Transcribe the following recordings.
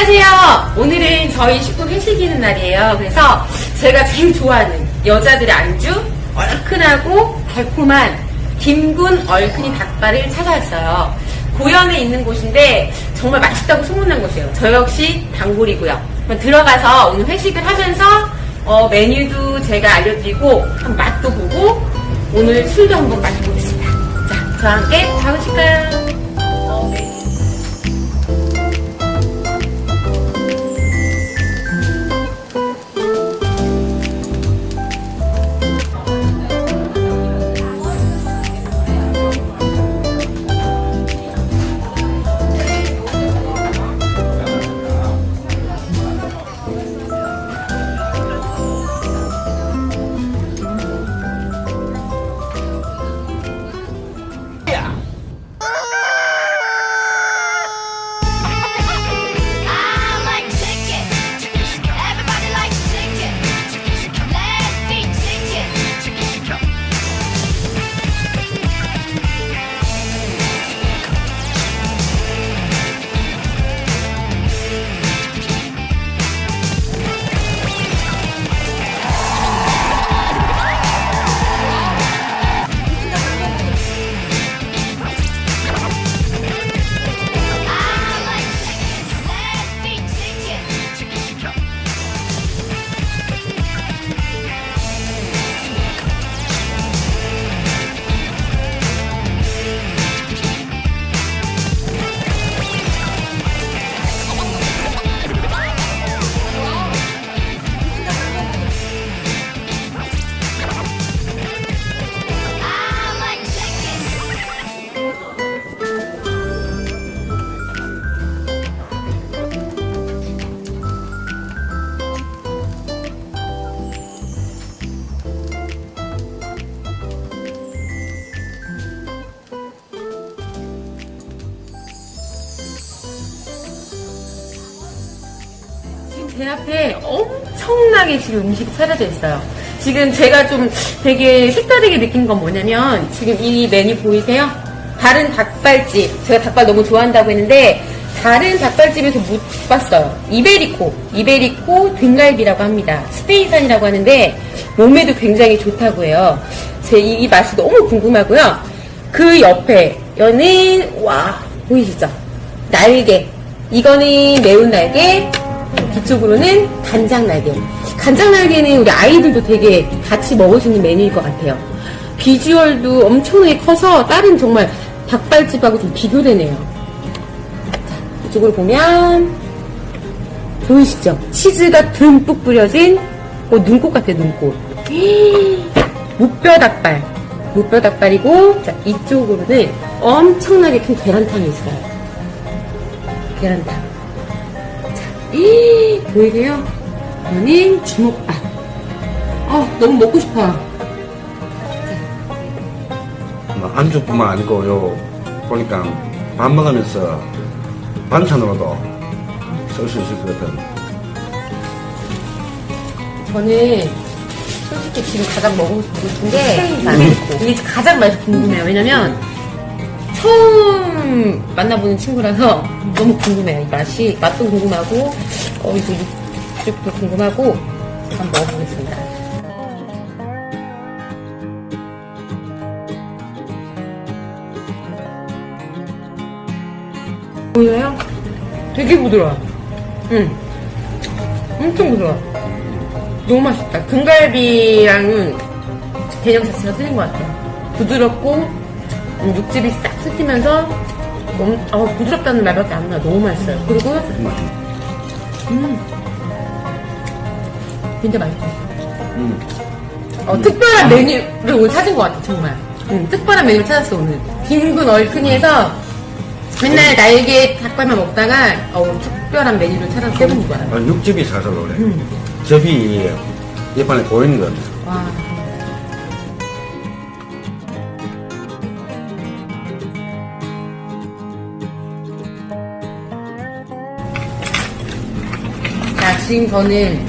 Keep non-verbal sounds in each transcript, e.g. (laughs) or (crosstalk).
안녕하세요. 오늘은 저희 식구 회식이는 날이에요. 그래서 제가 제일 좋아하는 여자들의 안주, 얼큰하고 달콤한 김군 얼큰이 닭발을 찾아왔어요. 고현에 있는 곳인데 정말 맛있다고 소문난 곳이에요. 저 역시 단골이고요. 들어가서 오늘 회식을 하면서 어, 메뉴도 제가 알려드리고 한 맛도 보고 오늘 술도 한번 마셔보겠습니다. 자, 저와 함께 가보실까요? 제 앞에 엄청나게 지금 음식이 차려져 있어요. 지금 제가 좀 되게 색다르게 느낀 건 뭐냐면 지금 이 메뉴 보이세요? 다른 닭발집 제가 닭발 너무 좋아한다고 했는데 다른 닭발집에서 못 봤어요. 이베리코, 이베리코 등갈비라고 합니다. 스페인산이라고 하는데 몸에도 굉장히 좋다고 해요. 제 이 맛이 너무 궁금하고요. 그 옆에 여는 와 보이시죠? 날개. 이거는 매운 날개, 뒤쪽으로는 간장 날개. 간장 날개는 우리 아이들도 되게 같이 먹을 수 있는 메뉴일 것 같아요. 비주얼도 엄청나게 커서 다른 정말 닭발집하고 좀 비교되네요. 자, 이쪽으로 보면 보이시죠? 치즈가 듬뿍 뿌려진 어, 눈꽃 같아요, 눈꽃. 무뼈 닭발. 무뼈 닭발이고, 자, 이쪽으로는 엄청나게 큰 계란탕이 있어요. 계란탕. 이 보이세요? 이거는 주먹밥. 아 너무 먹고 싶어요. 뭐 안주뿐만 아니고 요 보니까 밥 먹으면서 반찬으로도 쓸 수 있을 것 같은 저는 솔직히 지금 가장 먹고 싶은 게 이게 가장 맛이 궁금해요. 왜냐면 처음 만나보는 친구라서 너무 궁금해요. 이 맛이 맛도 궁금하고 어 이거 육즙도 궁금하고 한번 먹어보겠습니다. 보여요? 되게 부드러워. 응. 엄청 부드러워. 너무 맛있다. 등갈비랑은 개념 자체가 틀린 것 같아요. 부드럽고 음, 육즙이 싹 섞이면서 너무 어, 부드럽다는 말밖에 안 나요. 너무 맛있어요. 그리고. 음, 진짜 맛있어. 음. 어, 특별한 메뉴를 오늘 찾은 것 같아 정말. 응, 특별한 메뉴를 찾았어 오늘. 김군 얼큰이에서 맨날 날개 닭발만 먹다가 어, 특별한 메뉴를 찾아서 해본 거야. 아, 육즙이 살살 오래 음. 접이 입안에 고이는 것 같아 와. 지금 저는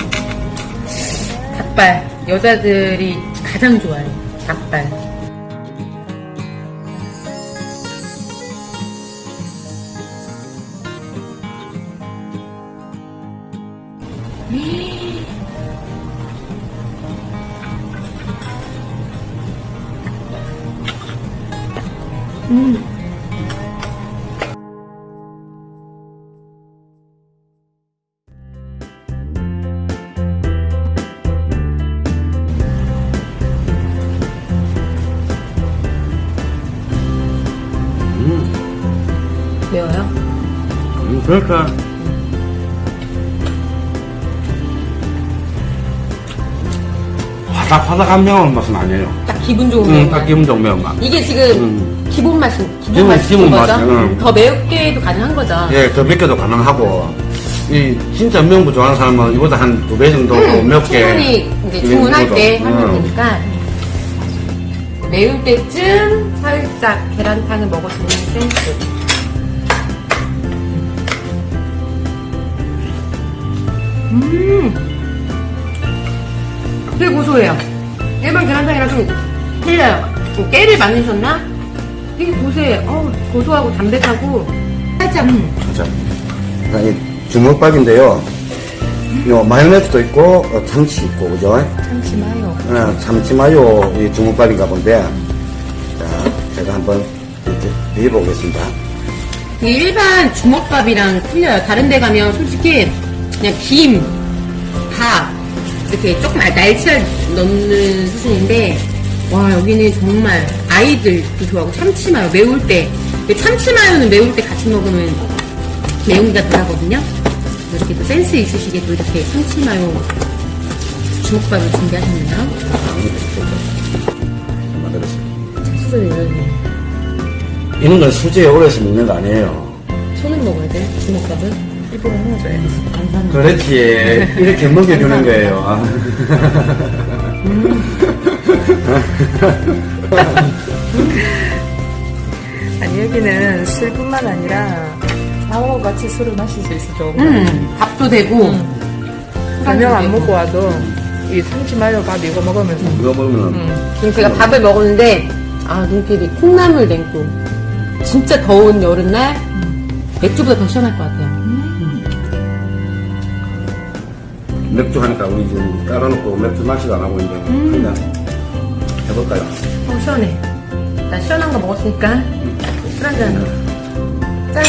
닭발. 여자들이 가장 좋아해요. 닭발. 그러니까 화삭화삭한 매운 맛은 아니에요. 딱 기분 좋은 음, 매운맛. 딱 기분 좋은 매운맛. 이게 지금 음. 기본 맛이 기본 기본- 맛인 기본 거죠? 맛이요, 응. 더 맵게도 가능한 거죠. 예, 더 맵게도 가능하고, 이, 진짜 거 좋아하는 사람은 이보다 한 두 배 정도 음, 맵게. 충분히 이제 이 주문할. 때 하면 음. 되니까 매울 때쯤 살짝 계란탕을 먹어주는 센스. 음, 되게 고소해요. 일반 계란탕이랑 좀 틀려요. 뭐 깨를 많으셨나? 되게 고소해요. 어우, 고소하고 담백하고 살짝 음. 자, 자, 이 주먹밥인데요. 요 마요네즈도 있고, 어, 참치 있고, 그죠? 참치 마요. 어, 참치 마요 이 주먹밥인가 본데, 자, 제가 한번 이제 비벼보겠습니다. 이게 일반 주먹밥이랑 틀려요. 다른 데 가면 솔직히 그냥 김, 밥 이렇게 조금 날치알 넣는 수준인데 와 여기는 정말 아이들도 좋아하고 참치마요 매울 때 참치마요는 매울 때 같이 먹으면 매운기가 덜하거든요. 이렇게 또 센스 있으시게 또 이렇게 참치마요 주먹밥을 준비하셨네요. 수저를 이런 이런 건 수제에 오래 서 먹는 거 아니에요. 손은 먹어야 돼 주먹밥은 일부러 넣어줘야지. 감사합니다. 그렇지. 이렇게 먹여주는 거예요. 아. (laughs) 아니 여기는 술뿐만 아니라 나하고 같이 술을 마실 수 있어 좋은 거. 음 밥도 되고 저녁 안 먹고 와도 이 참치 마요 밥 이거 먹으면서 이거 먹으면 음. 지금 제가 밥을 먹었는데 아 눈길이 콩나물 냉국 진짜 더운 여름날 맥주보다 더 시원할 것 같아요 맥주 하니까 우리 지금 깔아놓고 맥주 맛이도 안 하고 있는데 그냥 해볼까요? 어 시원해. 나 시원한 거 먹었으니까. 술 한잔. 짠.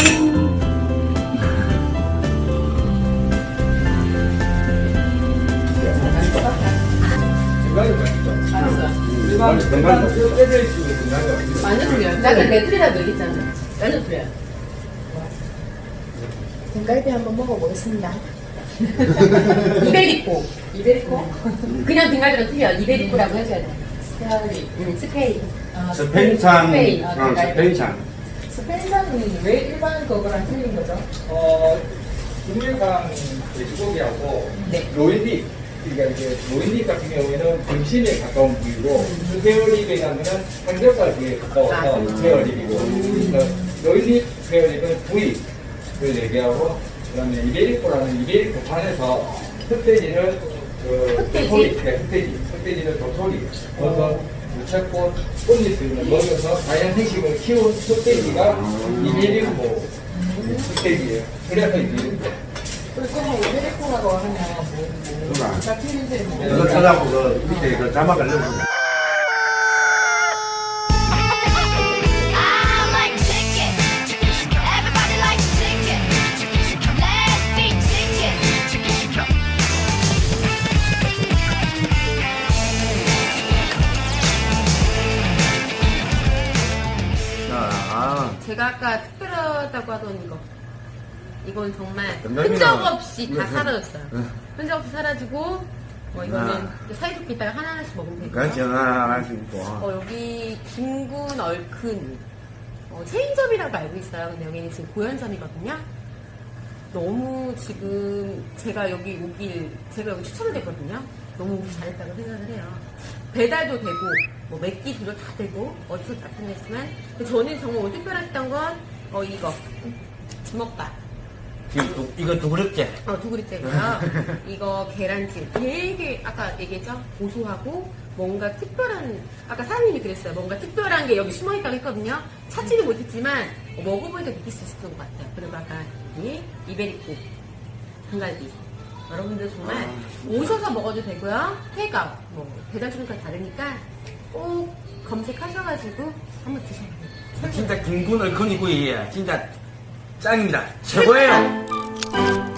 완전 틀려요 나는 레트리라고 얘기했잖아. 완전 틀려요 등갈비 한번 먹어보겠습니다. (laughs) 이베리코 이베리코? 그냥 등갈비랑 틀려 이베리코라고 해줘야 돼 스페인. 응, 스페인 스페인산, 스페인. 어, 스페인산. 스페인산이 왜 일반 그거랑 틀린 거죠? 어, 국물강 돼지고기하고 네. 로일리 그러니까 이게 로일리 같은 경우에는 등심에 가까운 부위고 스페어립이라는 삼겹살에 아, 가까워서. 스페어립이고 그래서 로일리 스페어립은 부위를 얘기하고 그 다음에 이베리코라는 이베리코판에서 흑돼지는 그 흑돼지? 도토리, 네, 흑돼지, 흑돼지는 도토리, 그래서 무채꽃, 꽃잎을 먹여서 자연 생식을 키운 흑돼지가 이베리코 흑돼지예요. 그래서 이베리코. 그래서 뭐 이베리코라고 하면 뭐, 뭐. 다 틀린데 뭐. 이거 찾아보고 그 밑에 그 자막을 넣어주세요. 특별하다고 하던 이거 이건 정말 등갈비나- 흔적 없이 다 네. 사라졌어요 네. 흔적 없이 사라지고 뭐 이거는 아. 사이좋게 이따가 하나하나씩 먹으면 되고요 그렇지, 하나 하나씩 있고. 어, 여기 김군 얼큰 어, 체인점이라고 알고 있어요. 근데 여기는 지금 고현점이거든요. 너무 지금 제가 여기 오길 제가 여기 추천을 했거든요. 너무 오기 잘했다고 생각을 해요. 배달도 되고 뭐 맵기 조절 다 되고 어디서 나타냈지만 근데 저는 정말 오늘 특별했던 건 어, 이거 주먹밥. 지금 두, 이거 두 그릇째. 어, 두 그릇째고요. (laughs) 이거 계란찜. 되게 아까 얘기했죠? 고소하고 뭔가 특별한 아까 사장님이 그랬어요. 뭔가 특별한 게 여기 숨어 있다고 했거든요. 찾지는 못했지만 어, 먹어보니까 느낄 수 있었던 것 같아요. 그리고 아까 이 이베리코 등갈비. 여러분들 정말 오셔서 먹어도 되고요. 회가 뭐 배달 주니까 다르니까 꼭 검색하셔가지고 한번 드셔보세요. 진짜 김군 얼큰이 구이 진짜 짱입니다. 최고예요.